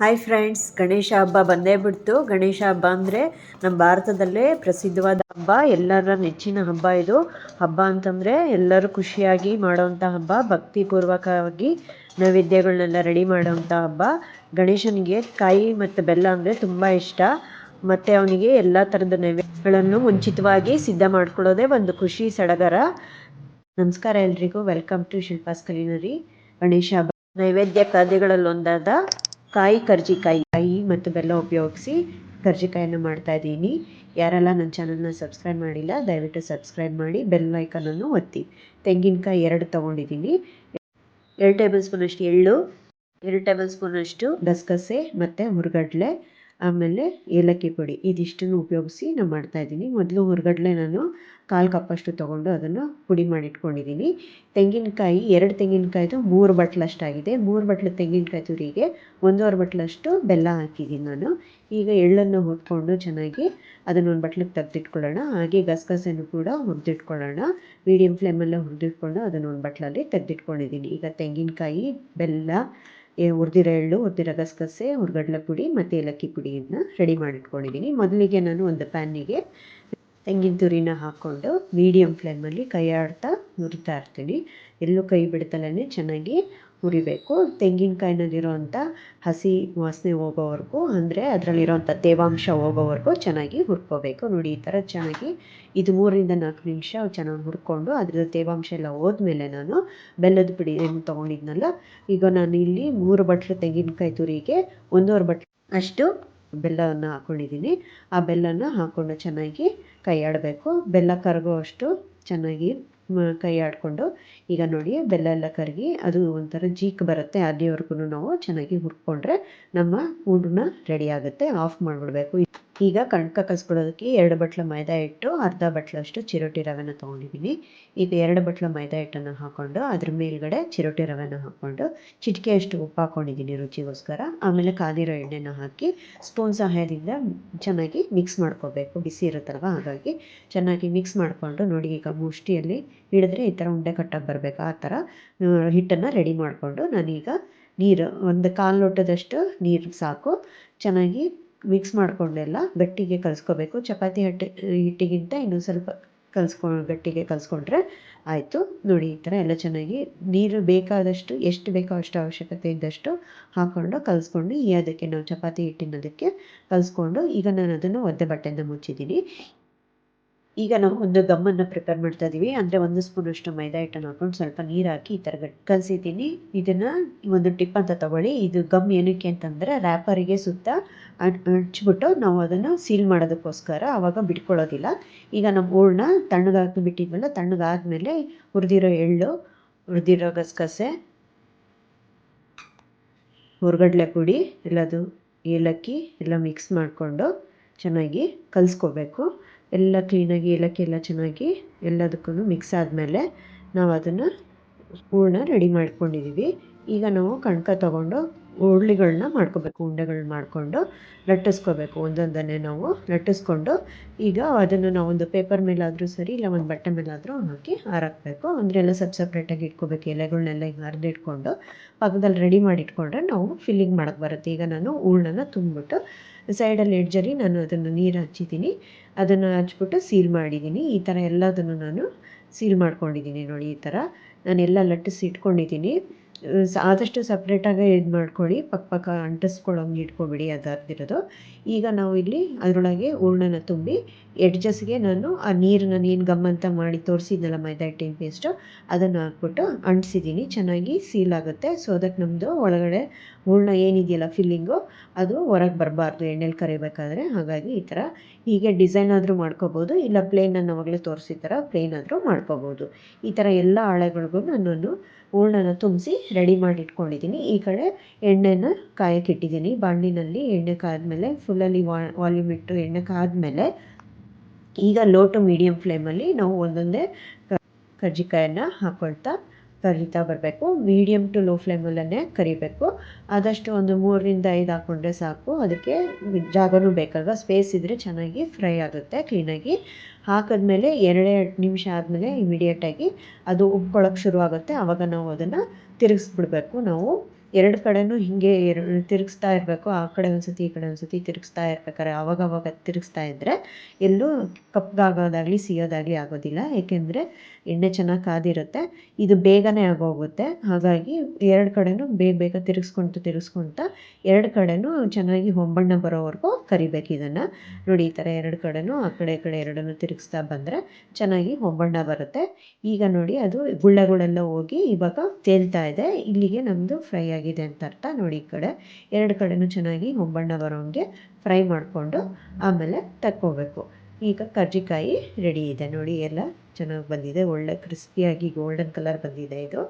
Hi friends Ganesha ಹಬ್ಬ ಬಂದೇ ಬಿಡ್ತು. ಗಣೇಶ ಹಬ್ಬ ಅಂದರೆ ನಮ್ಮ ಭಾರತದಲ್ಲೇ ಪ್ರಸಿದ್ಧವಾದ ಹಬ್ಬ. ಎಲ್ಲರ ನೆಚ್ಚಿನ ಹಬ್ಬ ಇದು. ಹಬ್ಬ ಅಂತಂದರೆ ಎಲ್ಲರೂ ಖುಷಿಯಾಗಿ ಮಾಡೋವಂಥ ಹಬ್ಬ. ಭಕ್ತಿಪೂರ್ವಕವಾಗಿ ನೈವೇದ್ಯಗಳನ್ನೆಲ್ಲ ರೆಡಿ ಮಾಡೋವಂಥ ಹಬ್ಬ. ಗಣೇಶನಿಗೆ ಕಾಯಿ ಮತ್ತು ಬೆಲ್ಲ ಅಂದರೆ ತುಂಬ ಇಷ್ಟ. ಮತ್ತು ಅವನಿಗೆ ಎಲ್ಲ ಥರದ ನೈವೇದ್ಯಗಳನ್ನು ಮುಂಚಿತವಾಗಿ ಸಿದ್ಧ ಮಾಡ್ಕೊಳ್ಳೋದೇ ಒಂದು ಖುಷಿ, ಸಡಗರ. ನಮಸ್ಕಾರ ಎಲ್ರಿಗೂ. Welcome to Shilpa's culinary Ganesha ಹಬ್ಬ. ನೈವೇದ್ಯ ಖಾದ್ಯಗಳಲ್ಲೊಂದಾದ ಕಾಯಿ, ಕರ್ಜಿಕಾಯಿ, ಕಾಯಿ ಮತ್ತು ಬೆಲ್ಲ ಉಪಯೋಗಿಸಿ ಕರ್ಜಿಕಾಯನ್ನು ಮಾಡ್ತಾ ಇದ್ದೀನಿ. ಯಾರೆಲ್ಲ ನನ್ನ ಚಾನಲ್ನ ಸಬ್ಸ್ಕ್ರೈಬ್ ಮಾಡಿಲ್ಲ, ದಯವಿಟ್ಟು ಸಬ್ಸ್ಕ್ರೈಬ್ ಮಾಡಿ, ಬೆಲ್ ಐಕನನ್ನು ಒತ್ತಿ. ತೆಂಗಿನಕಾಯಿ ಎರಡು ತೊಗೊಂಡಿದ್ದೀನಿ. ಎರಡು ಟೇಬಲ್ ಸ್ಪೂನಷ್ಟು ಎಳ್ಳು, ಎರಡು ಟೇಬಲ್ ಸ್ಪೂನಷ್ಟು ಗಸಗಸೆ ಮತ್ತು ಹುರ್ಗಡ್ಲೆ ಆಮೇಲೆ ಏಲಕ್ಕಿ ಪುಡಿ. ಇದಿಷ್ಟನ್ನು ಉಪಯೋಗಿಸಿ ನಾನು ಮಾಡ್ತಾಯಿದ್ದೀನಿ ಮೊದಲು ಹುರ್ಗಡ್ಲೆ ನಾನು ಕಾಲು ಕಪ್ಪಷ್ಟು ತೊಗೊಂಡು ಅದನ್ನು ಪುಡಿ ಮಾಡಿಟ್ಕೊಂಡಿದ್ದೀನಿ ತೆಂಗಿನಕಾಯಿ, ಎರಡು ತೆಂಗಿನಕಾಯಿದು ಮೂರು ಬಟ್ಲಷ್ಟಾಗಿದೆ. ಮೂರು ಬಟ್ಲು ತೆಂಗಿನಕಾಯಿ ತುರಿಗೆ ಒಂದೂವರೆ ಬಟ್ಲಷ್ಟು ಬೆಲ್ಲ ಹಾಕಿದ್ದೀನಿ ನಾನು. ಈಗ ಎಳ್ಳನ್ನು ಹುರ್ಕೊಂಡು ಚೆನ್ನಾಗಿ ಅದನ್ನು ಒಂದು ಬಟ್ಲಿಗೆ ತೆಗೆದಿಟ್ಕೊಳ್ಳೋಣ. ಹಾಗೆ ಗಸಗಸೆನೂ ಕೂಡ ಹುರಿದಿಟ್ಕೊಳ್ಳೋಣ. ಮೀಡಿಯಮ್ ಫ್ಲೇಮಲ್ಲೇ ಹುರಿದಿಟ್ಕೊಂಡು ಅದನ್ನು ಒಂದು ಬಟ್ಲಲ್ಲಿ ತೆಗೆದಿಟ್ಕೊಂಡಿದ್ದೀನಿ. ಈಗ ತೆಂಗಿನಕಾಯಿ, ಬೆಲ್ಲ ಹುರಿದಿರೋ ಎಳ್ಳು, ಹುರಿದಿರೋ ಗಸಗಸೆ ಹುರ್ಗಡ್ಲೆ ಪುಡಿ ಮತ್ತು ಏಲಕ್ಕಿ ಪುಡಿಯನ್ನು ರೆಡಿ ಮಾಡಿಟ್ಕೊಂಡಿದ್ದೀನಿ ಮೊದಲಿಗೆ ನಾನು ಒಂದು ಪ್ಯಾನಿಗೆ ತೆಂಗಿನ ತುರಿನ ಹಾಕ್ಕೊಂಡು ಮೀಡಿಯಮ್ ಫ್ಲೇಮಲ್ಲಿ ಕೈ ಆಡ್ತಾ ಹುರಿತಾ ಇರ್ತೀನಿ. ಎಲ್ಲೂ ಕೈ ಬಿಡ್ತಲೇ ಚೆನ್ನಾಗಿ ಹುರಿಬೇಕು. ತೆಂಗಿನಕಾಯಿನಲ್ಲಿರೋವಂಥ ಹಸಿ ವಾಸನೆ ಹೋಗೋವರೆಗೂ ಅಂದರೆ ಅದರಲ್ಲಿರೋವಂಥ ತೇವಾಂಶ ಹೋಗೋವರೆಗೂ ಚೆನ್ನಾಗಿ ಹುರ್ಕೋಬೇಕು. ನೋಡಿ, ಈ ಥರ ಚೆನ್ನಾಗಿ ಇದು ಮೂರರಿಂದ ನಾಲ್ಕು ನಿಮಿಷ ಚೆನ್ನಾಗಿ ಹುರ್ಕೊಂಡು ಅದ್ರದ್ದು ತೇವಾಂಶ ಎಲ್ಲ ಹೋದ್ಮೇಲೆ ನಾನು ಬೆಲ್ಲದ ಪುಡಿ ಏನು ತೊಗೊಂಡಿದ್ನಲ್ಲ, ಈಗ ನಾನು ಇಲ್ಲಿ ಮೂರು ಬಟ್ಲು ತೆಂಗಿನಕಾಯಿ ತುರಿಗೆ, ಒಂದೂವರೆ ಬಟ್ಲು ಅಷ್ಟು ಬೆಲ್ಲವನ್ನು ಹಾಕ್ಕೊಂಡಿದ್ದೀನಿ ಆ ಬೆಲ್ಲನ ಹಾಕ್ಕೊಂಡು ಚೆನ್ನಾಗಿ ಕೈ ಬೆಲ್ಲ ಕರಗುವಷ್ಟು ಚೆನ್ನಾಗಿ ಕೈ ಆಡಿಕೊಂಡು ಈಗ ನೋಡಿ, ಬೆಲ್ಲ ಎಲ್ಲ ಕರಗಿ ಅದು ಒಂಥರ ಜೀಕ್ ಬರುತ್ತೆ. ಅಲ್ಲಿವರೆಗೂ ನಾವು ಚೆನ್ನಾಗಿ ಹುರ್ಕೊಂಡ್ರೆ ನಮ್ಮ ಹೂರ್ಣ ರೆಡಿ ಆಗುತ್ತೆ. ಆಫ್ ಮಾಡಿಬಿಡ್ಬೇಕು. ಈಗ ಕಣಕ ಕಲಿಸ್ಕೊಳ್ಳೋದಕ್ಕೆ ಎರಡು ಬಟ್ಲು ಮೈದಾ ಹಿಟ್ಟು, ಅರ್ಧ ಬಟ್ಲಷ್ಟು ಚಿರೋಟಿ ರವೆನ ತೊಗೊಂಡಿದ್ದೀನಿ. ಈಗ ಎರಡು ಬಟ್ಲು ಮೈದಾ ಹಿಟ್ಟನ್ನು ಹಾಕ್ಕೊಂಡು ಅದ್ರ ಮೇಲ್ಗಡೆ ಚಿರೋಟಿ ರವೆನ ಹಾಕ್ಕೊಂಡು ಚಿಟಿಕೆಯಷ್ಟು ಉಪ್ಪು ಹಾಕ್ಕೊಂಡಿದ್ದೀನಿ ರುಚಿಗೋಸ್ಕರ. ಆಮೇಲೆ ಕಾದಿರೋ ಎಣ್ಣೆನ ಹಾಕಿ ಸ್ಪೂನ್ ಸಹಾಯದಿಂದ ಚೆನ್ನಾಗಿ ಮಿಕ್ಸ್ ಮಾಡ್ಕೋಬೇಕು. ಬಿಸಿ ಇರುತ್ತಲ್ವ? ಹಾಗಾಗಿ ಚೆನ್ನಾಗಿ ಮಿಕ್ಸ್ ಮಾಡಿಕೊಂಡು ನೋಡಿ, ಈಗ ಮುಷ್ಟಿಯಲ್ಲಿ ಹಿಡಿದ್ರೆ ಈ ಥರ ಉಂಡೆ ಕಟ್ಟಾಗಿ ಬರಬೇಕು. ಆ ಥರ ಹಿಟ್ಟನ್ನು ರೆಡಿ ಮಾಡಿಕೊಂಡು ನಾನೀಗ ನೀರು, ಒಂದು ಕಾಲು ಲೋಟದಷ್ಟು ನೀರು ಸಾಕು. ಚೆನ್ನಾಗಿ ಮಿಕ್ಸ್ ಮಾಡಿಕೊಂಡೆಲ್ಲ ಗಟ್ಟಿಗೆ ಕಲ್ಸ್ಕೊಬೇಕು. ಚಪಾತಿ ಹಿಟ್ಟು, ಹಿಟ್ಟಿಗಿಂತ ಇನ್ನೂ ಸ್ವಲ್ಪ ಕಲ್ಸ್ಕೊ, ಗಟ್ಟಿಗೆ ಕಲಿಸ್ಕೊಂಡ್ರೆ ಆಯಿತು. ನೋಡಿ, ಈ ಥರ ಎಲ್ಲ ಚೆನ್ನಾಗಿ ನೀರು ಬೇಕಾದಷ್ಟು, ಎಷ್ಟು ಬೇಕೋ ಅಷ್ಟು ಅವಶ್ಯಕತೆ ಇದ್ದಷ್ಟು ಹಾಕ್ಕೊಂಡು ಕಲಿಸ್ಕೊಂಡು ಈ ಅದಕ್ಕೆ ನಾವು ಚಪಾತಿ ಹಿಟ್ಟಿನದಕ್ಕೆ ಕಲಿಸ್ಕೊಂಡು ಈಗ ನಾನು ಅದನ್ನು ಒದ್ದೆ ಬಟ್ಟೆಯಿಂದ ಮುಚ್ಚಿದ್ದೀನಿ. ಈಗ ನಾವು ಒಂದು ಗಮ್ಮನ್ನು ಪ್ರಿಪೇರ್ ಮಾಡ್ತಾ ಇದ್ದೀವಿ ಅಂದರೆ ಒಂದು ಸ್ಪೂನಷ್ಟು ಮೈದಾ ಹಿಟ್ಟನ್ನು ಹಾಕೊಂಡು ಸ್ವಲ್ಪ ನೀರು ಹಾಕಿ ಈ ಥರ ಕಲಸಿದ್ದೀನಿ. ಇದನ್ನು ಒಂದು ಟಿಪ್ ಅಂತ ತಗೊಳ್ಳಿ. ಇದು ಗಮ್ ಏನಕ್ಕೆ ಅಂತಂದರೆ ರ್ಯಾಪರಿಗೆ ಸುತ್ತ ಹಂಚ್ಬಿಟ್ಟು ನಾವು ಅದನ್ನು ಸೀಲ್ ಮಾಡೋದಕ್ಕೋಸ್ಕರ ಆವಾಗ ಬಿಟ್ಕೊಳ್ಳೋದಿಲ್ಲ. ಈಗ ನಮ್ಮ ಹೂರ್ಣ ತಣ್ಣಗಾಕಿ ಬಿಟ್ಟಿದ್ವಲ್ಲ ತಣ್ಣಗಾದ್ಮೇಲೆ ಹುರಿದಿರೋ ಎಳ್ಳು, ಹುರಿದಿರೋ ಗಸಗಸೆ, ಹುರ್ಗಡ್ಲೆ ಪುಡಿ, ಎಲ್ಲದು ಏಲಕ್ಕಿ ಎಲ್ಲ ಮಿಕ್ಸ್ ಮಾಡಿಕೊಂಡು ಚೆನ್ನಾಗಿ ಕಲಿಸ್ಕೋಬೇಕು. ಎಲ್ಲ ಕ್ಲೀನಾಗಿ ಏಲಕ್ಕಿ ಎಲ್ಲ ಚೆನ್ನಾಗಿ ಎಲ್ಲದಕ್ಕೂ ಮಿಕ್ಸ್ ಆದಮೇಲೆ ನಾವು ಅದನ್ನು ಹೂರ್ಣ ರೆಡಿ ಮಾಡ್ಕೊಂಡಿದ್ದೀವಿ ಈಗ ನಾವು ಕಣಕ ತೊಗೊಂಡು ಉರುಳಿಗಳನ್ನ ಮಾಡ್ಕೋಬೇಕು ಉಂಡೆಗಳನ್ನ ಮಾಡಿಕೊಂಡು ಲಟ್ಟಿಸ್ಕೋಬೇಕು. ಒಂದೊಂದನ್ನೇ ನಾವು ಲಟ್ಟಿಸ್ಕೊಂಡು ಈಗ ಅದನ್ನು ನಾವು ಒಂದು ಪೇಪರ್ ಮೇಲಾದರೂ ಸರಿ ಇಲ್ಲ ಒಂದು ಬಟ್ಟೆ ಮೇಲಾದರೂ ಹಾಕಿ ಹಾರಾಕಬೇಕು. ಅಂದರೆ ಎಲ್ಲ ಸಪ್ ಸಪ್ರೇಟಾಗಿ ಇಟ್ಕೋಬೇಕು. ಎಲೆಗಳನ್ನೆಲ್ಲ ಹಿಂಗೆ ಹರಿದಿಟ್ಕೊಂಡು ಪಕ್ಕದಲ್ಲಿ ರೆಡಿ ಮಾಡಿ ಇಟ್ಕೊಂಡ್ರೆ ನಾವು ಫಿಲ್ಲಿಂಗ್ ಮಾಡೋಕ್ಕೆ ಬರುತ್ತೆ. ಈಗ ನಾನು ಹೂರ್ಣನ ತುಂಬಿಬಿಟ್ಟು ಸೈಡಲ್ಲಿ ಎಡ್ಜಲ್ಲಿ ನಾನು ಅದನ್ನು ನೀರು ಹಚ್ಚಿದ್ದೀನಿ. ಅದನ್ನು ಹಚ್ಬಿಟ್ಟು ಸೀಲ್ ಮಾಡಿದ್ದೀನಿ. ಈ ಥರ ಎಲ್ಲದನ್ನು ನಾನು ಸೀಲ್ ಮಾಡ್ಕೊಂಡಿದ್ದೀನಿ ನೋಡಿ ಈ ಥರ ನಾನೆಲ್ಲ ಲಟ್ಟಿಸಿ ಇಟ್ಕೊಂಡಿದ್ದೀನಿ. ಆದಷ್ಟು ಸಪ್ರೇಟಾಗಿ ಇದು ಮಾಡ್ಕೊಳ್ಳಿ. ಪಕ್ಕ ಪಕ್ಕ ಅಂಟಿಸ್ಕೊಳ್ಳೋಂಗೆ ಇಟ್ಕೊಬಿಡಿ ಅದಾದಿರೋದು. ಈಗ ನಾವು ಇಲ್ಲಿ ಅದರೊಳಗೆ ಹೂರ್ಣನ ತುಂಬಿ ಎಡ್ಜಸ್ಗೆ ನಾನು ಆ ನೀರನ್ನ ಏನು ಗಮ್ ಅಂತ ಮಾಡಿ ತೋರಿಸಿದ್ನಲ್ಲ ಮೈದಾ ಹಿಟ್ಟಿನ ಪೇಸ್ಟು ಅದನ್ನು ಹಾಕ್ಬಿಟ್ಟು ಅಂಟಿಸಿದ್ದೀನಿ. ಚೆನ್ನಾಗಿ ಸೀಲ್ ಆಗುತ್ತೆ. ಸೊ ಅದಕ್ಕೆ ನಮ್ಮದು ಒಳಗಡೆ ಹೂರ್ಣ ಏನಿದೆಯಲ್ಲ ಫಿಲ್ಲಿಂಗು ಅದು ಹೊರಗೆ ಬರಬಾರ್ದು. ಎಣ್ಣೆಲಿ ಕರಿಬೇಕಾದ್ರೆ ಹಾಗಾಗಿ ಈ ಥರ ಹೀಗೆ ಡಿಸೈನ್ ಆದರೂ ಮಾಡ್ಕೋಬೋದು. ಇಲ್ಲ ಪ್ಲೇನ್ ನಾನು ಅವಾಗಲೇ ತೋರಿಸಿದ ಥರ ಪ್ಲೇನ್ ಆದರೂ ಮಾಡ್ಕೋಬೋದು. ಈ ಥರ ಎಲ್ಲ ಹಾಳೆಗಳಿಗೂ ನಾನು ಹೂರ್ಣನ ತುಂಬಿಸಿ ರೆಡಿ ಮಾಡಿ ಇಟ್ಕೊಂಡಿದ್ದೀನಿ ಈ ಕಡೆ ಎಣ್ಣೆನ ಕಾಯಕ್ಕೆ ಇಟ್ಟಿದ್ದೀನಿ. ಬಾಣಲಿನಲ್ಲಿ ಎಣ್ಣೆ ಕಾದ್ಮೇಲೆ ಫುಲ್ಲಲ್ಲಿ ವಾಲ್ಯೂಮ್ ಇಟ್ಟು ಎಣ್ಣೆ ಕಾದ್ಮೇಲೆ, ಈಗ ಲೋ ಟು ಮೀಡಿಯಮ್ ಫ್ಲೇಮಲ್ಲಿ ನಾವು ಒಂದೊಂದೇ ಕರ್ಜಿಕಾಯನ್ನು ಹಾಕ್ಕೊಳ್ತಾ ಕರಿತಾ ಬರಬೇಕು. ಮೀಡಿಯಮ್ ಟು ಲೋ ಫ್ಲೇಮಲ್ಲೇ ಕರಿಬೇಕು. ಆದಷ್ಟು ಒಂದು ಮೂರರಿಂದ ಐದು ಹಾಕ್ಕೊಂಡ್ರೆ ಸಾಕು. ಅದಕ್ಕೆ ಜಾಗನೂ ಬೇಕಲ್ವ? ಸ್ಪೇಸ್ ಇದ್ದರೆ ಚೆನ್ನಾಗಿ ಫ್ರೈ ಆಗುತ್ತೆ ಕ್ಲೀನಾಗಿ ಹಾಕಿದ್ಮೇಲೆ ಎರಡೇ ನಿಮಿಷ ಆದಮೇಲೆ ಇಮಿಡಿಯೇಟಾಗಿ ಅದು ಉಪ್ಕೊಳ್ಳೋಕ್ಕೆ ಶುರು ಆಗುತ್ತೆ ಆವಾಗ ನಾವು ಅದನ್ನು ತಿರುಗಿಸ್ಬಿಡ್ಬೇಕು ನಾವು. ಎರಡು ಕಡೆನೂ ಹೀಗೆ ಎರಡು ತಿರುಗಿಸ್ತಾ ಇರಬೇಕು. ಆ ಕಡೆ ಒಂದು ಈ ಕಡೆ ಒಂದು ಸತಿ ತಿರುಗಿಸ್ತಾ ಇರ್ಬೇಕಾದ್ರೆ ಅವಾಗವಾಗ ತಿರುಗಿಸ್ತಾ ಇದ್ದರೆ ಎಲ್ಲೂ ಕಪ್ಪಗಾಗೋದಾಗಲಿ ಸಿಯೋದಾಗಲಿ ಆಗೋದಿಲ್ಲ. ಏಕೆಂದರೆ ಎಣ್ಣೆ ಚೆನ್ನಾಗಿ ಕಾದಿರುತ್ತೆ. ಇದು ಬೇಗನೆ ಆಗೋಗುತ್ತೆ. ಹಾಗಾಗಿ ಎರಡು ಕಡೆನೂ ಬೇಗ ಬೇಗ ತಿರುಗಿಸ್ಕೊಳ್ತಾ ತಿರುಗಿಸ್ಕೊಳ್ತಾ ಎರಡು ಕಡೆನೂ ಚೆನ್ನಾಗಿ ಹೊಂಬಣ್ಣ ಬರೋವರೆಗೂ ಕರಿಬೇಕು ಇದನ್ನು. ನೋಡಿ, ಈ ಥರ ಎರಡು ಕಡೆನೂ ಆ ಕಡೆ, ಈ ಕಡೆ ಎರಡನ್ನೂ ತಿರುಗಿಸ್ತಾ ಬಂದರೆ ಚೆನ್ನಾಗಿ ಹೊಂಬಣ್ಣ ಬರುತ್ತೆ. ಈಗ ನೋಡಿ, ಅದು ಗುಳ್ಳೆಗಳೆಲ್ಲ ಹೋಗಿ ಇವಾಗ ತೇಲ್ತಾ ಇದೆ. ಇಲ್ಲಿಗೆ ನಮ್ಮದು ಫ್ರೈ ಆಗಿದೆ ಅಂತ ಅರ್ಥ. ನೋಡಿ ಈ ಕಡೆ ಎರಡು ಕಡೆನೂ ಚೆನ್ನಾಗಿ ಹೊಂಬಣ್ಣ ಬರೋಂಗೆ ಫ್ರೈ ಮಾಡಿಕೊಂಡು ಆಮೇಲೆ ತಕ್ಕೋಬೇಕು. ಈಗ ಕರ್ಜಿಕಾಯಿ ರೆಡಿ ಇದೆ. ನೋಡಿ ಎಲ್ಲ ಚೆನ್ನಾಗಿ ಬಂದಿದೆ. ಒಳ್ಳೆ ಕ್ರಿಸ್ಪಿಯಾಗಿ ಗೋಲ್ಡನ್ ಕಲರ್ ಬಂದಿದೆ ಇದು.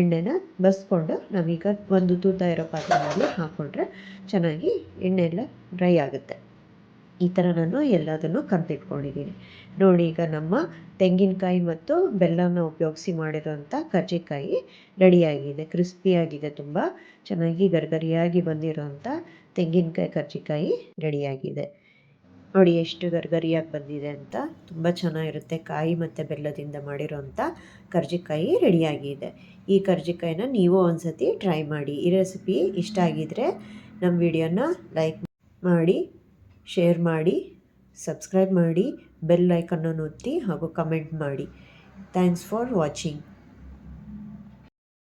ಎಣ್ಣೆನ ಬಸ್ಕೊಂಡು ನಾವೀಗ ಒಂದು ತೂತ ಇರೋ ಪಾತ್ರೆಯಲ್ಲಿ ಹಾಕ್ಕೊಂಡ್ರೆ ಚೆನ್ನಾಗಿ ಎಣ್ಣೆ ಎಲ್ಲ ಡ್ರೈ ಆಗುತ್ತೆ. ಈ ಥರ ನಾನು ಎಲ್ಲದನ್ನು ಕರೆದಿಟ್ಕೊಂಡಿದ್ದೀನಿ. ನೋಡಿ, ಈಗ ನಮ್ಮ ತೆಂಗಿನಕಾಯಿ ಮತ್ತು ಬೆಲ್ಲನ ಉಪಯೋಗಿಸಿ ಮಾಡಿರೋಂಥ ಕರ್ಜಿಕಾಯಿ ರೆಡಿಯಾಗಿದೆ, ಕ್ರಿಸ್ಪಿಯಾಗಿದೆ ತುಂಬ. ಚೆನ್ನಾಗಿ ಗರ್ಗರಿಯಾಗಿ ಬಂದಿರೋಂಥ ತೆಂಗಿನಕಾಯಿ ಕರ್ಜಿಕಾಯಿ ರೆಡಿಯಾಗಿದೆ. ನೋಡಿ, ಎಷ್ಟು ಗರ್ಗರಿಯಾಗಿ ಬಂದಿದೆ ಅಂತ. ತುಂಬ ಚೆನ್ನಾಗಿರುತ್ತೆ ಕಾಯಿ ಮತ್ತು ಬೆಲ್ಲದಿಂದ ಮಾಡಿರೋಂಥ ಕರ್ಜಿಕಾಯಿ ರೆಡಿಯಾಗಿದೆ. ಈ ಕರ್ಜಿಕಾಯಿನ ನೀವು ಒಂದು ಸತಿ ಟ್ರೈ ಮಾಡಿ. ಈ ರೆಸಿಪಿ ಇಷ್ಟ ಆಗಿದರೆ ನಮ್ಮ ವಿಡಿಯೋನ ಲೈಕ್ ಮಾಡಿ. ಶೇರ್ ಮಾಡಿ ಸಬ್ಸ್ಕ್ರೈಬ್ ಮಾಡಿ ಬೆಲ್ ಐಕನ್ನನ್ನು ಒತ್ತಿ ಹಾಗೂ ಕಮೆಂಟ್ ಮಾಡಿ. Thanks for watching